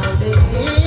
เอาดี